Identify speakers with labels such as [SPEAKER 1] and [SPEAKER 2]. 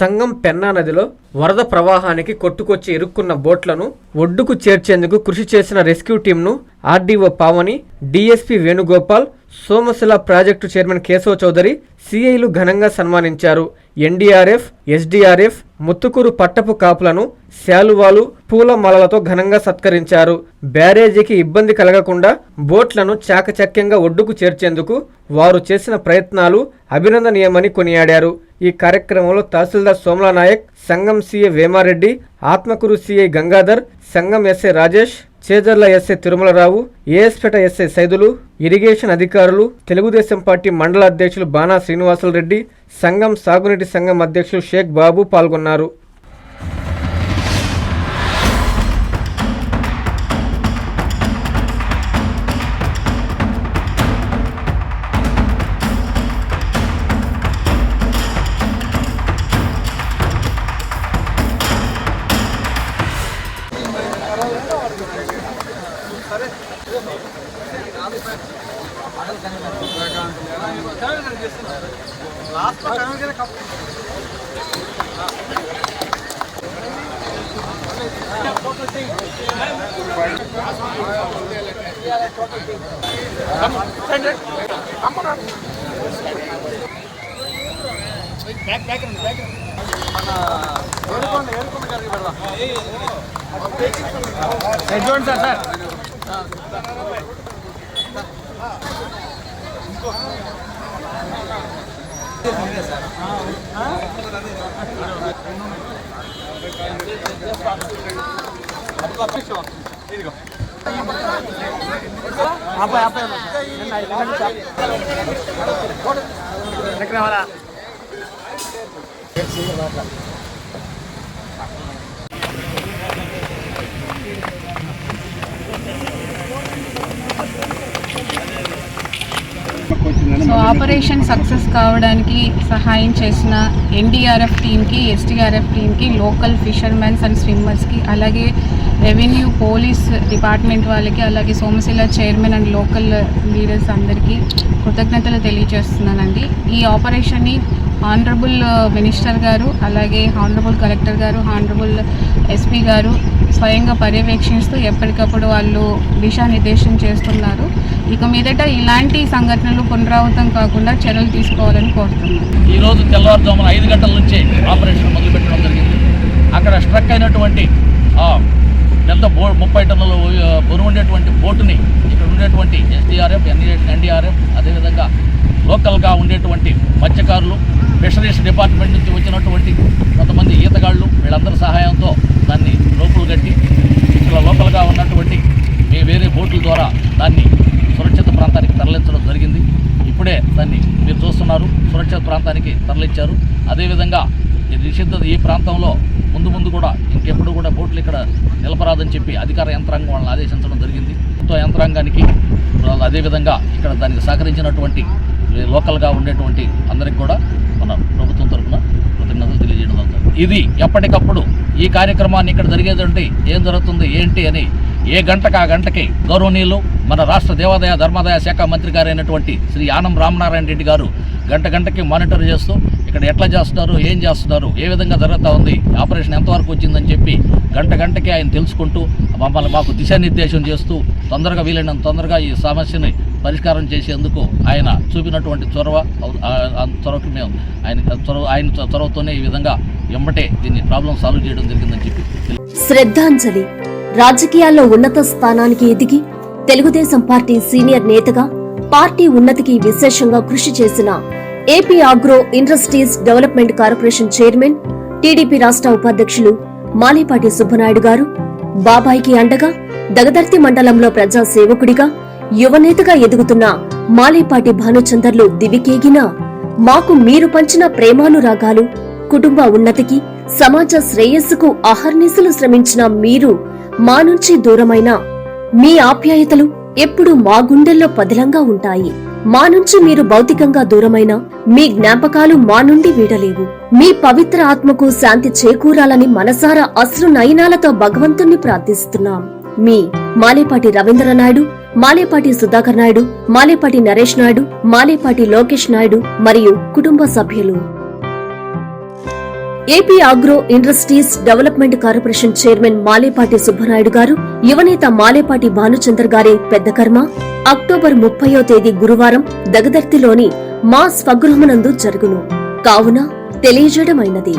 [SPEAKER 1] సంగం పెన్నా నదిలో వరద ప్రవాహానికి కొట్టుకొచ్చి ఇరుక్కున్న బోట్లను ఒడ్డుకు చేర్చేందుకు కృషి చేసిన rescue టీంను RDO Pavani DSP Venugopal Somasila project chairman Keshava Chowdary సిఐలు ఘనంగా సన్మానించారు. ఎన్డీఆర్ఎఫ్ ఎస్డీఆర్ఎఫ్ ముత్తుకూరు పట్టపు కాపులను శాలువాలు పూల మాలలతో ఘనంగా సత్కరించారు. బ్యారేజీకి ఇబ్బంది కలగకుండా బోట్లను చాకచక్యంగా ఒడ్డుకు చేర్చేందుకు వారు చేసిన ప్రయత్నాలు అభినందనీయమని కొనియాడారు. ఈ కార్యక్రమంలో tahsildar Somla Naik Sangam CA Vemareddy Atmakur CI Gangadhar Sangam SA Rajesh Chejerla SI Tirumalarao AS Peta SI Saidulu irrigation అధికారులు తెలుగుదేశం పార్టీ మండల అధ్యక్షులు బాణా శ్రీనివాసులు రెడ్డి సంఘం సాగునీటి సంఘం అధ్యక్షులు షేక్ బాబు పాల్గొన్నారు.
[SPEAKER 2] Back sir sir so operation success కావడానికి సహాయం చేసిన ఎన్డీఆర్ఎఫ్ టీమ్కి ఎస్టీఆర్ఎఫ్ టీమ్కి లోకల్ ఫిషర్మెన్స్ అండ్ స్విమ్మర్స్కి అలాగే రెవెన్యూ పోలీస్ డిపార్ట్మెంట్ వాళ్ళకి అలాగే Somasila chairman and local leaders అందరికీ కృతజ్ఞతలు తెలియజేస్తున్నానండి. ఈ ఆపరేషన్ని ఆనరబుల్ మినిస్టర్ గారు అలాగే honourable collector garu honourable SP garu స్వయంగా పర్యవేక్షిస్తూ ఎప్పటికప్పుడు వాళ్ళు దిశానిర్దేశం చేస్తున్నారు. ఇక మీదట ఇలాంటి సంఘటనలు పునరావృతం కాకుండా చర్యలు తీసుకోవాలని కోరుతున్నాను.
[SPEAKER 3] ఈరోజు తెల్లవారుజామున ఐదు గంటల నుంచే ఆపరేషన్ మొదలుపెట్టడం జరిగింది. అక్కడ స్ట్రక్ అయినటువంటి పెద్ద బో ముప్పై టన్నుల బరువు ఉండేటువంటి బోటుని ఇక్కడ ఉండేటువంటి ఎస్డీఆర్ఎఫ్ ఎన్డీఆర్ఎఫ్ అదేవిధంగా లోకల్గా ఉండేటువంటి మత్స్యకారులు ఫిషరీస్ డిపార్ట్మెంట్ నుంచి వచ్చినటువంటి కొంతమంది ఈతగాళ్ళు వీళ్ళందరి సహాయంతో దాన్ని లోపలు కట్టి ఇక్కడ లోకల్గా ఉన్నటువంటి మీ వేరే బోట్ల ద్వారా దాన్ని సురక్షిత ప్రాంతానికి తరలించడం జరిగింది. ఇప్పుడే దాన్ని మీరు చూస్తున్నారు. సురక్షిత ప్రాంతానికి తరలించారు. అదేవిధంగా ఈ నిషిద్ధ ఈ ప్రాంతంలో ముందు ముందు కూడా ఇంకెప్పుడు కూడా బోట్లు ఇక్కడ నిలపరాదని చెప్పి అధికార యంత్రాంగం వాళ్ళని ఆదేశించడం జరిగింది. ప్రభుత్వ యంత్రాంగానికి అదేవిధంగా ఇక్కడ దానికి సహకరించినటువంటి లోకల్గా ఉండేటువంటి అందరికి కూడా మన ప్రభుత్వం తరఫున కృతజ్ఞతలు తెలియజేయడం జరుగుతుంది. ఇది ఎప్పటికప్పుడు ఈ కార్యక్రమాన్ని ఇక్కడ జరిగేదంటే ఏం జరుగుతుంది ఏంటి అని ఏ గంటకు ఆ గంటకి గౌరవనీయులు మన రాష్ట్ర దేవాదాయ ధర్మాదాయ శాఖ మంత్రి గారైనటువంటి శ్రీ ఆనం రామనారాయణ రెడ్డి గారు గంట గంటకి మానిటర్ చేస్తూ ఇక్కడ ఎట్లా చేస్తున్నారు ఏం చేస్తున్నారు ఏ విధంగా జరుగుతూ ఉంది ఆపరేషన్ ఎంతవరకు వచ్చిందని చెప్పి గంట గంటకి ఆయన తెలుసుకుంటూ మమ్మల్ని మాకు దిశానిర్దేశం చేస్తూ తొందరగా వీలైనంత తొందరగా ఈ సమస్యని పరిష్కారం చేసేందుకు ఆయన చూపినటువంటి చొరవ చొరవకి మేము ఆయన చొరవ ఆయన చొరవతోనే ఈ విధంగా ఎంబటే దీన్ని ప్రాబ్లం సాల్వ్ చేయడం జరిగిందని చెప్పి
[SPEAKER 4] శ్రద్ధాంజలి రాజకీయాల్లో ఉన్నత స్థానానికి ఎదిగి తెలుగుదేశం పార్టీ సీనియర్ నేతగా పార్టీ ఉన్నతికి విశేషంగా కృషి చేసిన AP agro industries development corporation chairman TDP రాష్ట్ర ఉపాధ్యక్షులు మాలేపాటి సుబ్బనాయుడు గారు బాబాయికి అండగా దగదర్తి మండలంలో ప్రజా సేవకుడిగా యువనేతగా ఎదుగుతున్న మాలేపాటి భానుచందర్లు దివికేగినా మాకు మీరు పంచిన ప్రేమానురాగాలు కుటుంబ ఉన్నతికి సమాజ శ్రేయస్సుకు అహర్నిశలు శ్రమించిన మీరు మా నుంచి దూరమైన మీ ఆప్యాయతలు ఎప్పుడు మా గుండెల్లో పదిలంగా ఉంటాయి. మా నుంచి మీరు భౌతికంగా దూరమైన మీ జ్ఞాపకాలు మా నుండి వీడలేవు. మీ పవిత్ర ఆత్మకు శాంతి చేకూరాలని మనసారా అశ్రు నయనాలతో భగవంతుణ్ణి ప్రార్థిస్తున్నాం. మీ మాలేపాటి రవీంద్రనాయుడు మాలేపాటి సుధాకర్ నాయుడు మాలేపాటి నరేష్ నాయుడు మాలేపాటి లోకేష్ నాయుడు మరియు కుటుంబ సభ్యులు. AP agro industries development corporation chairman Malepati Subbanaidu garu యువనేత మాలేపాటి భానుచందర్ గారి పెద్ద కర్మ. అక్టోబర్ ముప్పయో తేదీ గురువారం దగదర్తిలోని మా స్వగృహమునందు జరుగును. కావున తెలియజేయడమైనది.